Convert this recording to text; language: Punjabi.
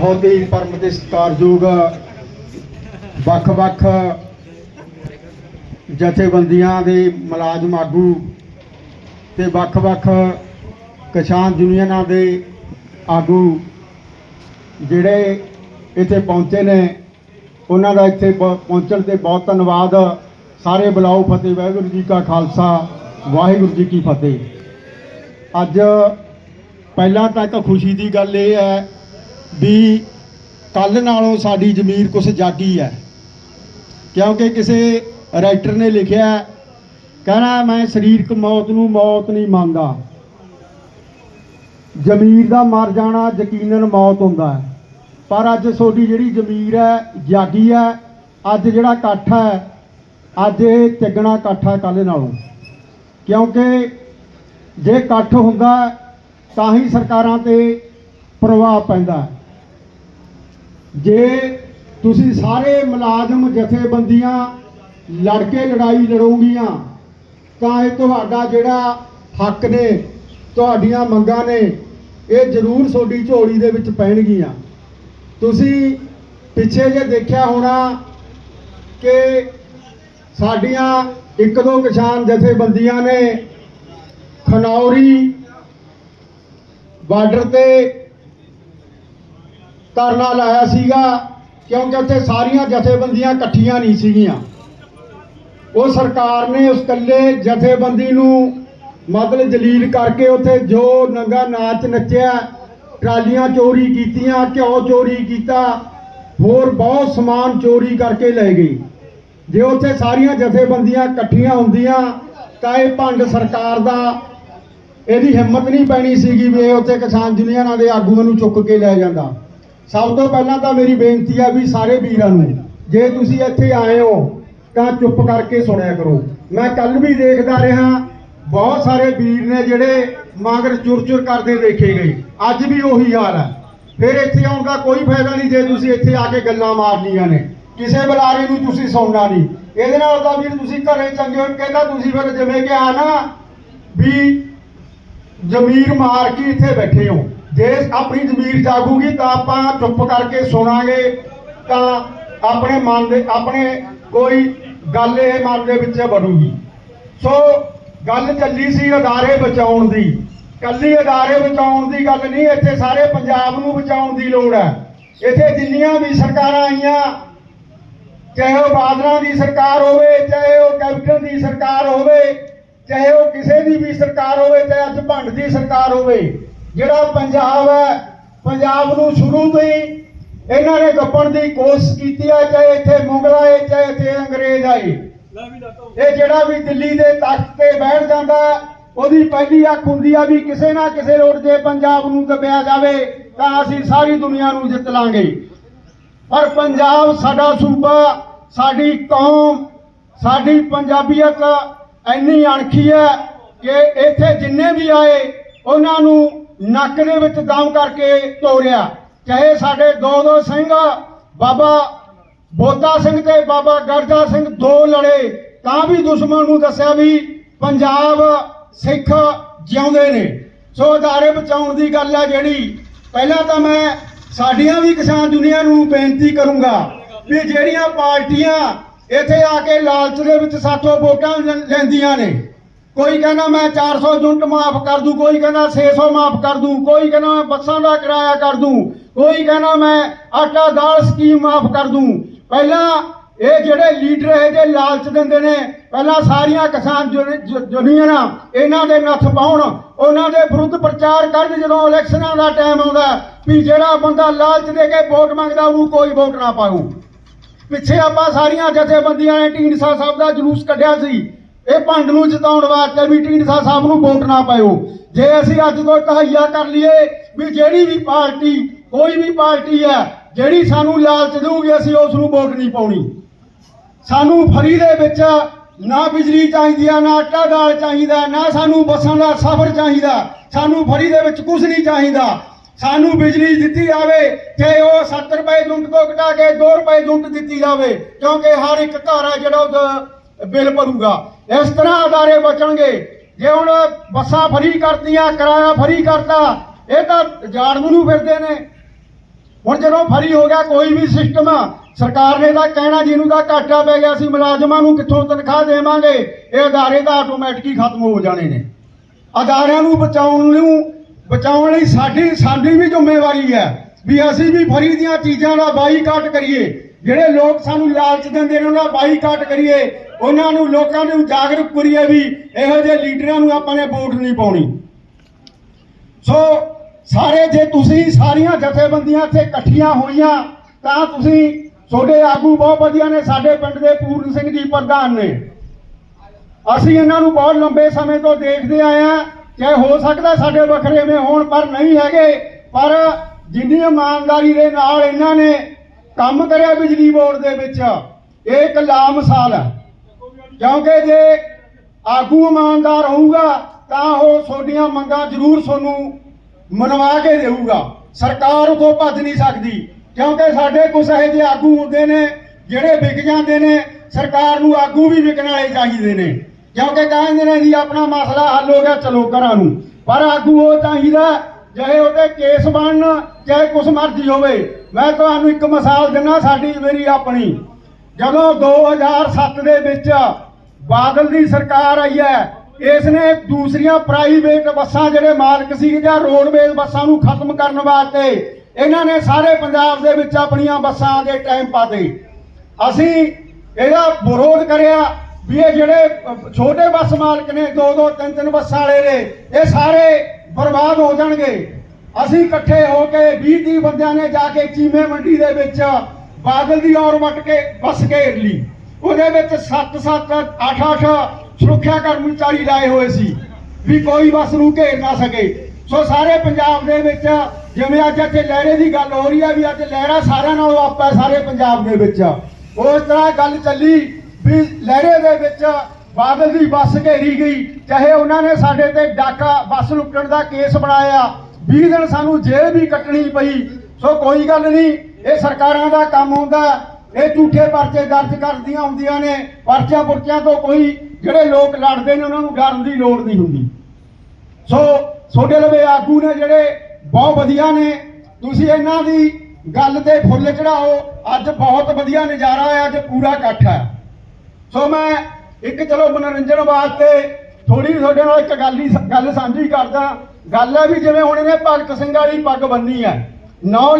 ਬਹੁਤ ਹੀ ਪਰਮ ਤੇ ਸਤਿਕਾਰਯੋਗ ਵੱਖ-ਵੱਖ ਜਥੇਬੰਦੀਆਂ ਦੇ ਮੁਲਾਜ਼ਮ ਆਗੂ ਤੇ ਵੱਖ-ਵੱਖ ਕਿਸਾਨ ਯੂਨੀਅਨਾਂ ਦੇ ਆਗੂ ਜਿਹੜੇ ਇੱਥੇ ਪਹੁੰਚੇ ਨੇ, ਉਹਨਾਂ ਦਾ ਇੱਥੇ ਪ- ਪਹੁੰਚਣ ਤੇ ਬਹੁਤ ਧੰਨਵਾਦ। ਸਾਰੇ ਬੁਲਾਓ ਫਤਿਹ, ਵਾਹਿਗੁਰੂ ਜੀ ਕਾ ਖਾਲਸਾ, ਵਾਹਿਗੁਰੂ ਜੀ ਕੀ ਫਤਿਹ। ਅੱਜ ਪਹਿਲਾਂ ਤਾਂ ਇੱਕ ਖੁਸ਼ੀ ਦੀ ਗੱਲ ਇਹ ਹੈ ਵੀ ਕੱਲ ਨਾਲੋਂ ਸਾਡੀ ਜ਼ਮੀਰ ਕੁਛ ਜਾਗੀ ਹੈ। ਕਿਉਂਕਿ ਕਿਸੇ ਰਾਈਟਰ ਨੇ ਲਿਖਿਆ ਕਹਿੰਦਾ ਮੈਂ ਸਰੀਰਕ ਮੌਤ ਨੂੰ ਮੌਤ ਨਹੀਂ ਮੰਨਦਾ। ਜ਼ਮੀਰ ਦਾ ਮਰ ਜਾਣਾ ਯਕੀਨਨ ਮੌਤ ਹੁੰਦਾ ਹੈ। ਪਰ ਅੱਜ ਤੁਹਾਡੀ ਜਿਹੜੀ ਜ਼ਮੀਰ ਹੈ, ਜਾਗੀ ਹੈ, ਅੱਜ ਜਿਹੜਾ ਇਕੱਠ ਹੈ, ਅੱਜ ਇਹ ਤਿੱਗਣਾ ਇਕੱਠ ਹੈ ਕੱਲ ਨਾਲੋਂ। ਕਿਉਂਕਿ ਜੇ ਇਕੱਠ ਹੁੰਦਾ, ਤਾਂ ਹੀ ਸਰਕਾਰਾਂ ਤੇ ਪ੍ਰਭਾਵ ਪੈਂਦਾ ਹੈ। ਜੇ ਤੁਸੀਂ ਸਾਰੇ ਮੁਲਾਜ਼ਮ ਜਥੇਬੰਦੀਆਂ ਲੜ ਕੇ ਲੜਾਈ ਲੜੋਗੀਆਂ, ਤਾਂ ਇਹ ਤੁਹਾਡਾ ਜਿਹੜਾ ਹੱਕ ਨੇ, ਤੁਹਾਡੀਆਂ ਮੰਗਾਂ ਨੇ, ਇਹ ਜ਼ਰੂਰ ਤੁਹਾਡੀ ਝੋਲੀ ਦੇ ਵਿੱਚ ਪੈਣਗੀਆਂ। ਤੁਸੀਂ ਪਿੱਛੇ ਜੇ ਦੇਖਿਆ ਹੋਣਾ ਕਿ ਸਾਡੀਆਂ ਇੱਕ ਦੋ ਕਿਸਾਨ ਜਥੇਬੰਦੀਆਂ ਨੇ ਖਨੌਰੀ ਬਾਰਡਰ ਤੇ ਧਰਨਾ ਲਾਇਆ ਸੀਗਾ, ਕਿਉਂਕਿ ਉੱਥੇ ਸਾਰੀਆਂ ਜਥੇਬੰਦੀਆਂ ਇਕੱਠੀਆਂ ਨਹੀਂ ਸੀਗੀਆਂ। ਉਹ ਸਰਕਾਰ ਨੇ ਉਸ ਇਕੱਲੇ ਜਥੇਬੰਦੀ ਨੂੰ ਮਤਲਬ ਜਲੀਲ ਕਰਕੇ ਉੱਥੇ ਜੋ ਨੰਗਾ ਨਾਚ ਨੱਚਿਆ, ਟਰਾਲੀਆਂ ਚੋਰੀ ਕੀਤੀਆਂ, ਘਿਓ ਚੋਰੀ ਕੀਤਾ, ਹੋਰ ਬਹੁਤ ਸਮਾਨ ਚੋਰੀ ਕਰਕੇ ਲੈ ਗਈ। ਜੇ ਉੱਥੇ ਸਾਰੀਆਂ ਜਥੇਬੰਦੀਆਂ ਇਕੱਠੀਆਂ ਹੁੰਦੀਆਂ, ਤਾਂ ਇਹ ਭੰਡ ਸਰਕਾਰ ਦਾ ਇਹਦੀ ਹਿੰਮਤ ਨਹੀਂ ਪੈਣੀ ਸੀਗੀ ਵੀ ਉੱਥੇ ਕਿਸਾਨ ਯੂਨੀਅਨਾਂ ਦੇ ਆਗੂਆਂ ਨੂੰ ਚੁੱਕ ਕੇ ਲੈ ਜਾਂਦਾ। ਸਭ ਤੋਂ ਪਹਿਲਾਂ ਤਾਂ ਮੇਰੀ ਬੇਨਤੀ ਆ ਵੀ ਸਾਰੇ ਵੀਰਾਂ ਨੂੰ, ਜੇ ਤੁਸੀਂ ਇੱਥੇ ਆਏ ਹੋ, ਤਾਂ ਚੁੱਪ ਕਰਕੇ ਸੁਣਿਆ ਕਰੋ। ਮੈਂ ਕੱਲ ਵੀ ਦੇਖਦਾ ਰਿਹਾ, ਬਹੁਤ ਸਾਰੇ ਵੀਰ ਨੇ ਜਿਹੜੇ ਮਗਰ ਚੁਰ-ਚੁਰ ਕਰਦੇ ਦੇਖੇ ਗਏ। ਅੱਜ ਵੀ ਉਹੀ ਹਾਲ ਹੈ ਫਿਰ ਇੱਥੇ ਆਉਣ ਦਾ ਕੋਈ ਫਾਇਦਾ ਨਹੀਂ ਜੇ ਤੁਸੀਂ ਇੱਥੇ ਆ ਕੇ ਗੱਲਾਂ ਮਾਰਨੀਆਂ ਨੇ। ਕਿਸੇ ਬੁਲਾਰੇ ਨੂੰ ਤੁਸੀਂ ਸੁਣਨਾ ਨਹੀਂ। ਇਹਦੇ ਨਾਲ ਤਾਂ ਵੀਰ ਤੁਸੀਂ ਘਰੇ ਚੰਗੇ ਹੋ, ਕਹਿੰਦਾ ਤੁਸੀਂ ਫਿਰ ਜਿਵੇਂ ਕਿ ਆ ਨਾ ਵੀ ਜ਼ਮੀਰ ਮਾਰ ਕੇ ਇੱਥੇ ਬੈਠੇ ਹੋ। ਜੇ ਆਪਣੀ ਜ਼ਮੀਰ ਜਾਗੂਗੀ ਤਾਂ ਆਪਾਂ ਚੁੱਪ ਕਰਕੇ ਸੁਣਾਂਗੇ, ਤਾਂ ਆਪਣੇ ਮਨ ਦੇ, ਆਪਣੇ ਕੋਈ ਗੱਲ ਇਹ ਮਨ ਦੇ ਵਿੱਚ ਵੜੂਗੀ ਸੋ ਗੱਲ ਚੱਲੀ ਸੀ ਅਦਾਰੇ ਬਚਾਉਣ ਦੀ। ਕੱਲੀ ਅਦਾਰੇ ਬਚਾਉਣ ਦੀ ਗੱਲ ਨਹੀਂ, ਇੱਥੇ ਸਾਰੇ ਪੰਜਾਬ ਨੂੰ ਬਚਾਉਣ ਦੀ ਲੋੜ ਹੈ। ਇੱਥੇ ਜਿੰਨੀਆਂ ਵੀ ਸਰਕਾਰਾਂ ਆਈਆਂ, ਚਾਹੇ ਉਹ ਬਾਦਲਾਂ ਦੀ ਸਰਕਾਰ ਹੋਵੇ, ਚਾਹੇ ਉਹ ਕੈਪਟਨ ਦੀ ਸਰਕਾਰ ਹੋਵੇ, ਚਾਹੇ ਉਹ ਕਿਸੇ ਦੀ ਵੀ ਸਰਕਾਰ ਹੋਵੇ, ਚਾਹੇ ਅੱਜ ਭੰਡ ਦੀ ਸਰਕਾਰ ਹੋਵੇ ਜਿਹੜਾ ਪੰਜਾਬ ਹੈ ਪੰਜਾਬ ਨੂੰ ਸ਼ੁਰੂ ਤੋਂ ਹੀ ਇਹਨਾਂ ਨੇ ਗੱਪਣ ਦੀ ਕੋਸ਼ਿਸ਼ ਕੀਤੀ ਹੈ ਚਾਹੇ ਇੱਥੇ ਮੁਗਲ ਆਏ ਚਾਹੇ ਇੱਥੇ ਅੰਗਰੇਜ਼ ਆਏ। ਇਹ ਜਿਹੜਾ ਵੀ ਦਿੱਲੀ ਦੇ ਤਖਤ ਤੇ ਬੈਠ ਜਾਂਦਾ ਉਹਦੀ ਪਹਿਲੀ ਅੱਖ ਹੁੰਦੀ ਆ ਵੀ ਕਿਸੇ ਨਾ ਕਿਸੇ ਰੋਡ ਜੇ ਪੰਜਾਬ ਨੂੰ ਦਬਿਆ ਜਾਵੇ ਤਾਂ ਅਸੀਂ ਸਾਰੀ ਦੁਨੀਆ ਨੂੰ ਜਿੱਤ ਲਾਂਗੇ। ਪਰ ਪੰਜਾਬ ਸਾਡਾ ਸੂਬਾ ਸਾਡੀ ਕੌਮ ਸਾਡੀ ਪੰਜਾਬੀਅਤ ਇੰਨੀ ਅਣਖੀ ਹੈ ਕਿ ਇੱਥੇ ਜਿੰਨੇ ਵੀ ਆਏ ਉਹਨਾਂ ਨੂੰ ਨੱਕ ਦੇ ਵਿੱਚ ਦਮ ਕਰਕੇ ਤੋੜਿਆ ਚਾਹੇ ਸਾਡੇ ਦੋ ਦੋ ਸਿੰਘ ਬਾਬਾ ਬੋਤਾ ਸਿੰਘ ਤੇ ਬਾਬਾ ਗਰਜਾ ਸਿੰਘ ਦੋ ਲੜੇ, ਤਾਂ ਵੀ ਦੁਸ਼ਮਣ ਨੂੰ ਦੱਸਿਆ ਵੀ ਪੰਜਾਬ ਸਿੱਖ ਜਿਉਂਦੇ ਨੇ। ਸੋ ਅਦਾਰੇ ਬਚਾਉਣ ਦੀ ਗੱਲ ਹੈ ਜਿਹੜੀ, ਪਹਿਲਾਂ ਤਾਂ ਮੈਂ ਸਾਡੀਆਂ ਵੀ ਕਿਸਾਨ ਦੁਨੀਆ ਨੂੰ ਬੇਨਤੀ ਕਰੂੰਗਾ ਵੀ ਜਿਹੜੀਆਂ ਪਾਰਟੀਆਂ ਇੱਥੇ ਆ ਕੇ ਲਾਲਚ ਦੇ ਵਿੱਚ ਸਾਥੋਂ ਵੋਟਾਂ ਲੈ- ਲੈਂਦੀਆਂ ਨੇ ਕੋਈ ਕਹਿੰਦਾ ਮੈਂ 400 ਯੂਨਿਟ ਮਾਫ ਕਰ ਦੂੰ, ਕੋਈ ਕਹਿੰਦਾ 600 ਮਾਫ ਕਰ ਦੂੰ, ਕੋਈ ਕਹਿੰਦਾ ਮੈਂ ਬੱਸਾਂ ਦਾ ਕਿਰਾਇਆ ਕਰ ਦੂੰ, ਕੋਈ ਕਹਿੰਦਾ ਮੈਂ ਆਟਾ ਦਾਲ ਸਕੀਮ ਮਾਫ ਕਰ ਦੂੰ। ਪਹਿਲਾਂ ਇਹ ਜਿਹੜੇ ਲੀਡਰ ਇਹ ਜੇ ਲਾਲਚ ਦਿੰਦੇ ਨੇ, ਪਹਿਲਾਂ ਸਾਰੀਆਂ ਕਿਸਾਨ ਯੂਨੀ- ਯੂਨੀਅਨਾਂ ਇਹਨਾਂ ਦੇ ਨੱਥ ਪਾਉਣ, ਉਹਨਾਂ ਦੇ ਵਿਰੁੱਧ ਪ੍ਰਚਾਰ ਕਰਨ ਜਦੋਂ ਇਲੈਕਸ਼ਨਾਂ ਦਾ ਟਾਈਮ ਆਉਂਦਾ, ਵੀ ਜਿਹੜਾ ਬੰਦਾ ਲਾਲਚ ਦੇ ਕੇ ਵੋਟ ਮੰਗਦਾ, ਉਹਨੂੰ ਕੋਈ ਵੋਟ ਨਾ ਪਾਊ। ਪਿੱਛੇ ਆਪਾਂ ਸਾਰੀਆਂ ਜਥੇਬੰਦੀਆਂ ਨੇ, ਢੀਂਡਸਾ ਸਾਹਿਬ ਦਾ ਜਲੂਸ ਕੱਢਿਆ ਸੀ। ਇਹ ਭੰਡ ਨੂੰ ਜਿਤਾਉਣ ਵਾਸਤੇ ਵੀ ਢੀਂਡਸਾ ਸਾਹਿਬ ਨੂੰ ਵੋਟ ਨਾ ਪਾਇਓ। ਜੇ ਅਸੀਂ ਅੱਜ ਤੋਂ ਤਹਈਆ ਕਰ ਲਈਏ ਵੀ ਜਿਹੜੀ ਵੀ ਪਾਰਟੀ, ਕੋਈ ਵੀ ਪਾਰਟੀ ਹੈ, ਜਿਹੜੀ ਸਾਨੂੰ ਲਾਲਚ ਦੇਊਗੀ, ਅਸੀਂ ਉਸ ਨੂੰ ਵੋਟ ਨਹੀਂ ਪਾਉਣੀ। ਸਾਨੂੰ ਫਰੀ ਦੇ ਵਿੱਚ ਨਾ ਬਿਜਲੀ ਚਾਹੀਦੀ ਆ, ਨਾ ਆਟਾ ਦਾਲ ਚਾਹੀਦਾ, ਨਾ ਸਾਨੂੰ ਬੱਸਾਂ ਦਾ ਸਫ਼ਰ ਚਾਹੀਦਾ। ਸਾਨੂੰ ਫਰੀ ਦੇ ਵਿੱਚ ਕੁਝ ਨਹੀਂ ਚਾਹੀਦਾ। ਸਾਨੂੰ ਬਿਜਲੀ ਦਿੱਤੀ ਜਾਵੇ, ਤੇ ਉਹ 70 ਰੁਪਏ ਯੂਨਿਟ ਤੋਂ ਘਟਾ ਕੇ 2 ਰੁਪਏ ਯੂਨਿਟ ਦਿੱਤੀ ਜਾਵੇ, ਕਿਉਂਕਿ ਹਰ ਇੱਕ ਘਰ ਆ ਜਿਹੜਾ ਉਹ ਬਿੱਲ ਭਰੂਗਾ। ਇਸ ਤਰ੍ਹਾਂ ਅਦਾਰੇ ਬਚਣਗੇ। ਜੇ ਹੁਣ ਬੱਸਾਂ ਫਰੀ ਕਰਤੀਆਂ, ਕਿਰਾਇਆ ਫਰੀ ਕਰਤਾ, ਇਹ ਤਾਂ ਜਾਣ ਨੂੰ ਫਿਰਦੇ ਨੇ। ਹੁਣ ਜਦੋਂ ਫਰੀ ਹੋ ਗਿਆ, ਕੋਈ ਵੀ ਸਿਸਟਮ ਸਰਕਾਰ ਨੇ ਤਾਂ ਕਹਿਣਾ, ਜਿਹਨੂੰ ਤਾਂ ਘਾਟਾ ਪੈ ਗਿਆ ਸੀ, ਮੁਲਾਜ਼ਮਾਂ ਨੂੰ ਕਿੱਥੋਂ ਤਨਖਾਹ ਦੇਵਾਂਗੇ? ਇਹ ਅਦਾਰੇ ਤਾਂ ਆਟੋਮੈਟਿਕ ਹੀ ਖਤਮ ਹੋ ਜਾਣੇ ਨੇ। ਅਦਾਰਿਆਂ ਨੂੰ ਬਚਾਉਣ ਨੂੰ, ਬਚਾਉਣ ਲਈ ਸਾਡੀ ਸਾਡੀ ਵੀ ਜ਼ਿੰਮੇਵਾਰੀ ਹੈ, ਵੀ ਅਸੀਂ ਵੀ ਫਰੀ ਦੀਆਂ ਚੀਜ਼ਾਂ ਦਾ ਬਾਈਕਾਟ ਕਰੀਏ। ਜਿਹੜੇ ਲੋਕ ਸਾਨੂੰ ਲਾਲਚ ਦਿੰਦੇ ਨੇ, ਉਹਨਾਂ ਬਾਈਕਾਟ ਕਰੀਏ। ਉਹਨਾਂ ਨੂੰ ਲੋਕਾਂ ਨੂੰ ਜਾਗਰੂਕ ਕਰੀਏ ਵੀ ਇਹੋ ਜਿਹੇ ਲੀਡਰਾਂ ਨੂੰ ਆਪਾਂ ਨੇ ਵੋਟ ਨਹੀਂ ਪਾਉਣੀ। ਸੋ ਸਾਰੇ ਜੇ ਤੁਸੀਂ ਸਾਰੀਆਂ ਜਥੇਬੰਦੀਆਂ ਇੱਥੇ ਇਕੱਠੀਆਂ ਹੋਈਆਂ, ਤਾਂ ਤੁਸੀਂ ਤੁਹਾਡੇ ਆਗੂ ਬਹੁਤ ਵਧੀਆ ਨੇ, ਸਾਡੇ ਪਿੰਡ ਦੇ ਪੂਰਨ ਸਿੰਘ ਜੀ ਪ੍ਰਧਾਨ ਨੇ। ਅਸੀਂ ਇਹਨਾਂ ਨੂੰ ਬਹੁਤ ਲੰਬੇ ਸਮੇਂ ਤੋਂ ਦੇਖਦੇ ਆਏ ਆ ਕਿ ਹੋ ਸਕਦਾ ਸਾਡੇ ਵੱਖਰੇਵੇਂ ਹੋਣ, ਪਰ ਨਹੀਂ ਹੈਗੇ। ਪਰ ਜਿੰਨੀ ਇਮਾਨਦਾਰੀ ਦੇ ਨਾਲ ਇਹਨਾਂ ਨੇ ਕੰਮ ਕਰਿਆ ਬਿਜਲੀ ਬੋਰਡ ਦੇ ਵਿੱਚ। ਇਹ ਇੱਕ ਲਾ ਮਿਸਾਲ ਹੈ। ਕਿਉਂਕਿ ਜੇ ਆਗੂ ਇਮਾਨਦਾਰ ਹੋਊਗਾ, ਤਾਂ ਉਹ ਤੁਹਾਡੀਆਂ ਮੰਗਾਂ ਜ਼ਰੂਰ ਤੁਹਾਨੂੰ ਮਨਵਾ ਕੇ ਦੇਊਗਾ। ਸਰਕਾਰ ਉਥੋਂ ਭੱਜ ਨਹੀਂ ਸਕਦੀ। ਕਿਉਂਕਿ ਸਾਡੇ ਕੁਝ ਇਹੋ ਜਿਹੇ ਆਗੂ ਹੁੰਦੇ ਨੇ, ਜਿਹੜੇ ਵਿਕ ਜਾਂਦੇ ਨੇ, ਸਰਕਾਰ ਨੂੰ ਆਗੂ ਵੀ ਵਿਕਣ ਵਾਲੇ ਚਾਹੀਦੇ ਨੇ। ਕਿਉਂਕਿ ਕਹਿੰਦੇ ਨੇ ਜੀ, ਆਪਣਾ ਮਸਲਾ ਹੱਲ ਹੋ ਗਿਆ, ਚਲੋ ਘਰਾਂ ਨੂੰ। ਪਰ ਆਗੂ ਉਹ ਚਾਹੀਦਾ, ਚਾਹੇ ਉਹਦੇ ਕੇਸ ਬਣਨ, ਚਾਹੇ ਕੁਛ ਮਰਜ਼ੀ ਹੋਵੇ। ਮੈਂ ਤੁਹਾਨੂੰ ਇੱਕ ਮਿਸਾਲ ਦਿੰਦਾ ਸਾਡੀ ਮੇਰੀ ਆਪਣੀ। ਜਦੋਂ 2007 ਦੇ ਵਿੱਚ ਬਾਦਲ ਦੀ ਸਰਕਾਰ ਆਈ ਹੈ ਇਸ ਨੇ ਦੂਸਰੀਆਂ ਪ੍ਰਾਈਵੇਟ ਬੱਸਾਂ ਜਿਹੜੇ ਮਾਲਕ ਸੀ ਜਾਂ ਰੋਡਵੇਜ਼ ਬੱਸਾਂ ਨੂੰ ਖਤਮ ਕਰਨ ਵਾਸਤੇ, ਇਹਨਾਂ ਨੇ ਸਾਰੇ ਪੰਜਾਬ ਦੇ ਵਿੱਚ ਆਪਣੀਆਂ ਬੱਸਾਂ ਦੇ ਟਾਈਮ ਪਾਤੇ। ਅਸੀਂ ਇਹਦਾ ਵਿਰੋਧ ਕਰਿਆ ਵੀ ਇਹ ਜਿਹੜੇ ਛੋਟੇ ਬੱਸ ਮਾਲਕ ਨੇ ਦੋ ਦੋ ਤਿੰਨ ਤਿੰਨ ਬੱਸਾਂ ਵਾਲੇ ਨੇ, ਇਹ ਸਾਰੇ ਬਰਬਾਦ ਹੋ ਜਾਣਗੇ। ਅਸੀਂ ਇਕੱਠੇ ਹੋ ਕੇ 20 30 ਬੰਦਿਆਂ ਨੇ ਜਾ ਕੇ ਚੀਮੇ ਮੰਡੀ ਦੇ ਵਿੱਚ ਬਾਦਲ ਦੀ ਔਰ ਵੱਟ ਕੇ ਬੱਸ ਘੇਰ ਲਈ। ਉਹਦੇ ਵਿੱਚ 7 7 8 8 ਸੁਰੱਖਿਆ ਕਰਮਚਾਰੀ ਲਾਏ ਹੋਏ ਸੀ ਵੀ ਕੋਈ ਬੱਸ ਨੂੰ ਘੇਰ ਨਾ ਸਕੇ। ਸੋ ਸਾਰੇ ਪੰਜਾਬ ਦੇ ਵਿੱਚ ਜਿਵੇਂ ਅੱਜ ਇੱਥੇ ਲਹਿਰੇ ਦੀ ਗੱਲ ਹੋ ਰਹੀ ਹੈ ਵੀ ਅੱਜ ਲਹਿਰਾ ਸਾਰਿਆਂ ਨਾਲੋਂ ਆਪਾ ਸਾਰੇ ਪੰਜਾਬ ਦੇ ਵਿੱਚ। ਉਸ ਤਰ੍ਹਾਂ ਗੱਲ ਚੱਲੀ ਵੀ ਲਹਿਰੇ ਦੇ ਵਿੱਚ ਬਾਦਲ ਦੀ ਬੱਸ ਘੇਰੀ ਗਈ। ਚਾਹੇ ਉਹਨਾਂ ਨੇ ਸਾਡੇ ਤੇ ਡਾਕਾ ਬੱਸ ਲੁੱਟਣ ਦਾ ਕੇਸ ਬਣਾਇਆ 20 ਦਿਨ ਸਾਨੂੰ ਜੇਲ੍ਹ ਵੀ ਕੱਟਣੀ ਪਈ। ਸੋ ਕੋਈ ਗੱਲ ਨਹੀਂ, ਇਹ ਸਰਕਾਰਾਂ ਦਾ ਕੰਮ ਹੁੰਦਾ ਇਹ ਝੂਠੇ ਪਰਚੇ ਦਰਜ ਕਰਦੀਆਂ ਹੁੰਦੀਆਂ ਨੇ। ਪਰਚਿਆਂ ਪੁਰਚਿਆਂ ਤੋਂ ਕੋਈ, ਜਿਹੜੇ ਲੋਕ ਲੜਦੇ ਨੇ, ਉਹਨਾਂ ਨੂੰ ਡਰਨ ਦੀ ਲੋੜ ਨਹੀਂ ਹੁੰਦੀ। ਸੋ ਤੁਹਾਡੇ ਲਵੇ ਆਗੂ ਨੇ ਜਿਹੜੇ ਬਹੁਤ ਵਧੀਆ ਨੇ। ਤੁਸੀਂ ਇਹਨਾਂ ਦੀ ਗੱਲ ਤੇ ਫੁੱਲ ਚੜਾਓ ਅੱਜ ਬਹੁਤ ਵਧੀਆ ਨਜ਼ਾਰਾ ਹੈ ਅੱਜ ਪੂਰਾ ਇਕੱਠ ਹੈ ਸੋ ਮੈਂ ਇੱਕ, ਚਲੋ ਮਨੋਰੰਜਨ ਵਾਸਤੇ ਥੋੜੀ ਤੁਹਾਡੇ ਨਾਲ ਇੱਕ ਗੱਲ ਹੀ ਗੱਲ ਸਾਂਝੀ ਕਰਦਾ। ਗੱਲ ਹੈ ਵੀ ਜਿਵੇਂ ਹੁਣ ਇਹਨੇ ਭਗਤ ਸਿੰਘ ਵਾਲੀ ਪੱਗ ਬੰਨੀ ਹੈ। ਨੌ